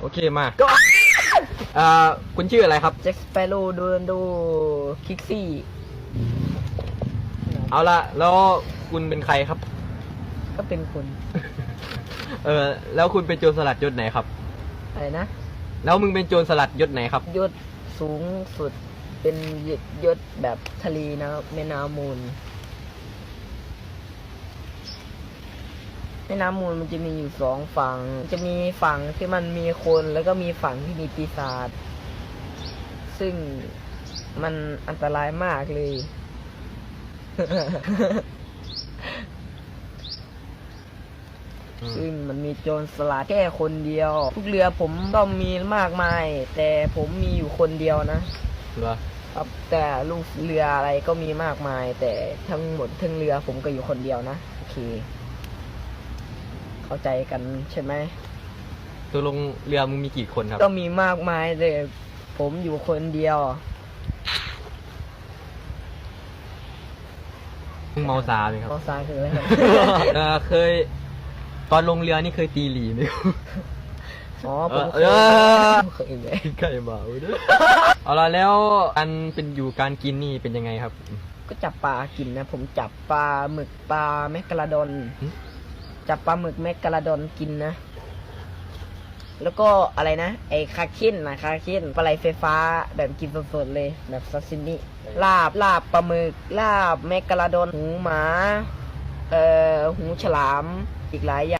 โอเคมาก็เอ่อคุณชื่ออะไรครับ แจ็คสเปโร่ดูดูคิกซี่ เอาละแล้วคุณเป็นใครครับ ก็เป็นคน เออแล้วคุณเป็นโจรสลัดยศไหนครับ อะไรนะ แล้วมึงเป็นโจรสลัดยศไหนครับ ยศสูงสุดเป็นยศยศแบบทะเลนะครับแม่น้ำมูล ม่น้ำมูลมันจะมีอยู่สองฝั่ง จะมีฝั่งที่มันมีคนแล้วก็มีฝั่งที่มีปีศาจซึ่งมันอันตรายมากเลย ซึ่งมันมีโจรสลัดแค่คนเดียว ทุกเรือผมก็มีมากมาย แต่ผมมีอยู่คนเดียวนะเหรอครับแต่ลูกเรืออะไรก็มีมากมาย แต่ทั้งหมดทั้งเรือผมก็อยู่คนเดียวนะ โอเค เข้าใจกันใช่ไหมตัวลงเรือมึงมีกี่คนครับ ก็มีมากมายแต่ผมอยู่คนเดียว มึงเมาสาไหมครับ มอซาคืออะไรครับ เออเคย ตอนลงเรือนี่เคยตีหลีไหมครับ อ๋อผมเอเคอยเคยไหมใกล้เมาด้วยเอาละแล้วอันเป็นอยู่การกินนี่เป็นยังไงครับ ก็จับปลากินนะ ผมจับปลาหมึกปลาแมกกาลาดอนหึ จับปลาหมึกแมกกาลาดอนกินนะ แล้วก็อะไรนะไอ้คาเคนนะคาเคนปลาไหลไฟฟ้าแบบกินสดๆเลย แบบซาซิมิลาบลาบปลาหมึกลาบแมกกาลาดอนหูหมา เอ่อหูฉลามอีกหลายอย่าง